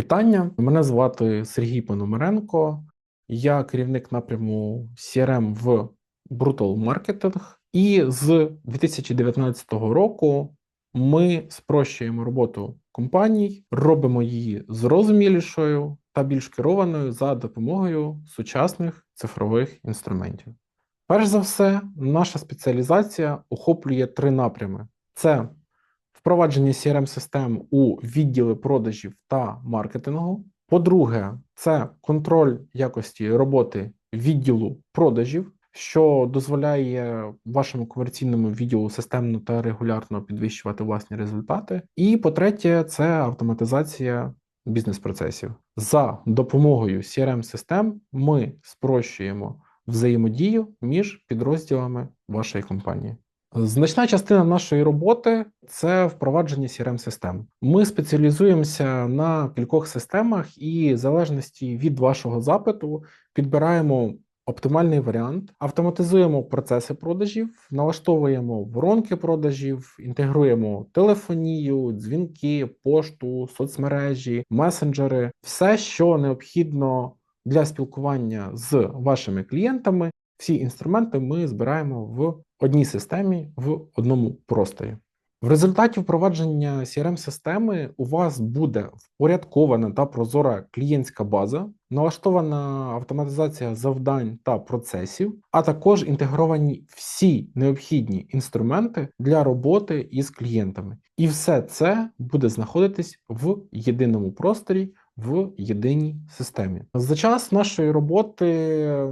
Вітання, мене звати Сергій Пономаренко. Я керівник напряму CRM в Brutal Marketing. І з 2019 року ми спрощуємо роботу компаній, робимо її зрозумілішою та більш керованою за допомогою сучасних цифрових інструментів. Перш за все, наша спеціалізація охоплює три напрями: це впровадження crm систем у відділи продажів та маркетингу. По-друге, це контроль якості роботи відділу продажів, що дозволяє вашому комерційному відділу системно та регулярно підвищувати власні результати. І по-третє, це автоматизація бізнес-процесів. За допомогою crm систем ми спрощуємо взаємодію між підрозділами вашої компанії. Значна частина нашої роботи це впровадження crm систем Ми спеціалізуємося на кількох системах, і в залежності від вашого запиту підбираємо оптимальний варіант, автоматизуємо процеси продажів, налаштовуємо воронки продажів, інтегруємо телефонію, дзвінки, пошту, соцмережі, месенджери, все, що необхідно для спілкування з вашими клієнтами. Всі інструменти ми збираємо в одній системі в одному просторі. В результаті впровадження crm системи у вас буде впорядкована та прозора клієнтська база, налаштована автоматизація завдань та процесів, а також інтегровані всі необхідні інструменти для роботи із клієнтами. І все це буде знаходитись в єдиному просторі в єдиній системі. За час нашої роботи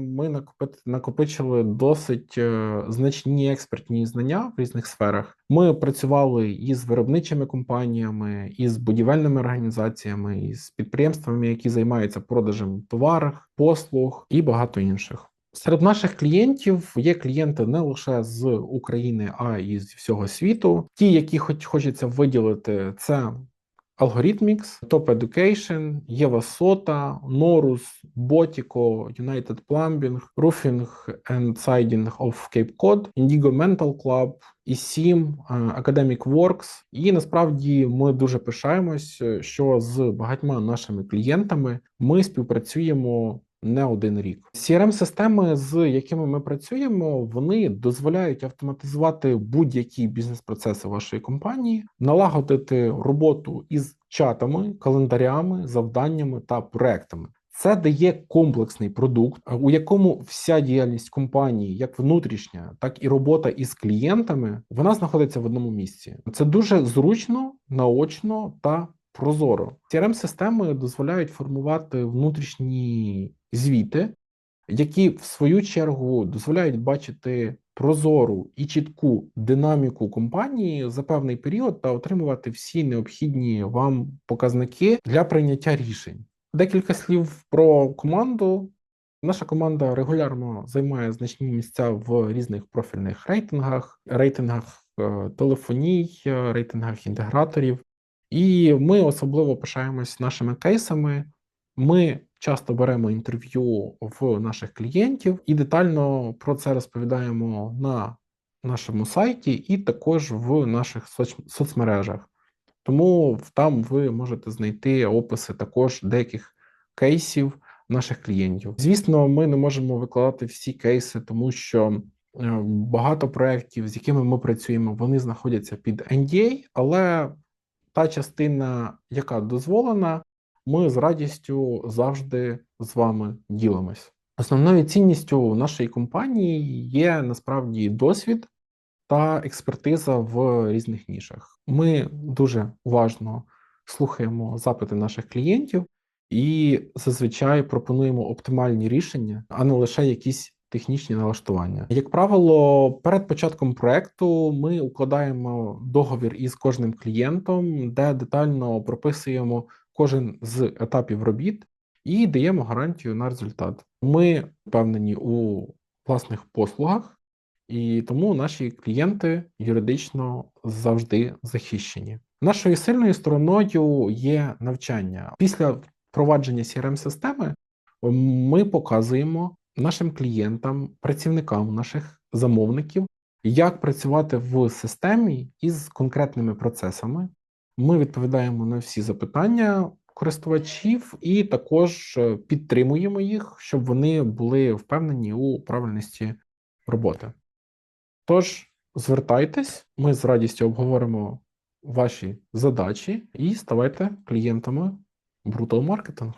ми накопичили досить е, значні експертні знання в різних сферах. Ми працювали із виробничими компаніями, із будівельними організаціями, із підприємствами, які займаються продажем товарів, послуг і багато інших. Серед наших клієнтів є клієнти не лише з України, а й з всього світу. Ті, які хоч хочеться виділити, це Algorithmics, Top Education, Євасота, Norus, Botico, United Plumbing, Roofing and Siding of Cape Cod, Indigo Mental Club, eSIM, Academic Works. І насправді ми дуже пишаємось, що з багатьма нашими клієнтами ми співпрацюємо не один рік. crm системи з якими ми працюємо, вони дозволяють автоматизувати будь-які бізнес-процеси вашої компанії, налагодити роботу із чатами, календарями, завданнями та проектами. Це дає комплексний продукт, у якому вся діяльність компанії, як внутрішня, так і робота із клієнтами, вона знаходиться в одному місці. Це дуже зручно, наочно та прозоро. crm системи дозволяють формувати внутрішні звіти, які в свою чергу дозволяють бачити прозору і чітку динаміку компанії за певний період та отримувати всі необхідні вам показники для прийняття рішень. Декілька слів про команду. Наша команда регулярно займає значні місця в різних профільних рейтингах, рейтингах е, телефоній, е, рейтингах інтеграторів. І ми особливо пишаємось нашими кейсами. Ми часто беремо інтерв'ю в наших клієнтів і детально про це розповідаємо на нашому сайті, і також в наших соц... соцмережах. Тому там ви можете знайти описи також деяких кейсів наших клієнтів. Звісно, ми не можемо викладати всі кейси, тому що е, багато проєктів, з якими ми працюємо, вони знаходяться під NDA, але та частина, яка дозволена, ми з радістю завжди з вами ділимось. Основною цінністю нашої компанії є насправді досвід та експертиза в різних нішах. Ми дуже уважно слухаємо запити наших клієнтів і зазвичай пропонуємо оптимальні рішення, а не лише якісь технічні налаштування. Як правило, перед початком проекту ми укладаємо договір із кожним клієнтом, де детально прописуємо кожен з етапів робіт і даємо гарантію на результат. Ми впевнені у власних послугах, і тому наші клієнти юридично завжди захищені. Нашою сильною стороною є навчання. Після впровадження crm системи ми показуємо нашим клієнтам, працівникам наших замовників, як працювати в системі із конкретними процесами. Ми відповідаємо на всі запитання, користувачів і також е, підтримуємо їх, щоб вони були впевнені у правильності роботи. Тож, звертайтесь, ми з радістю обговоримо ваші задачі і ставайте клієнтами Brutal Marketing.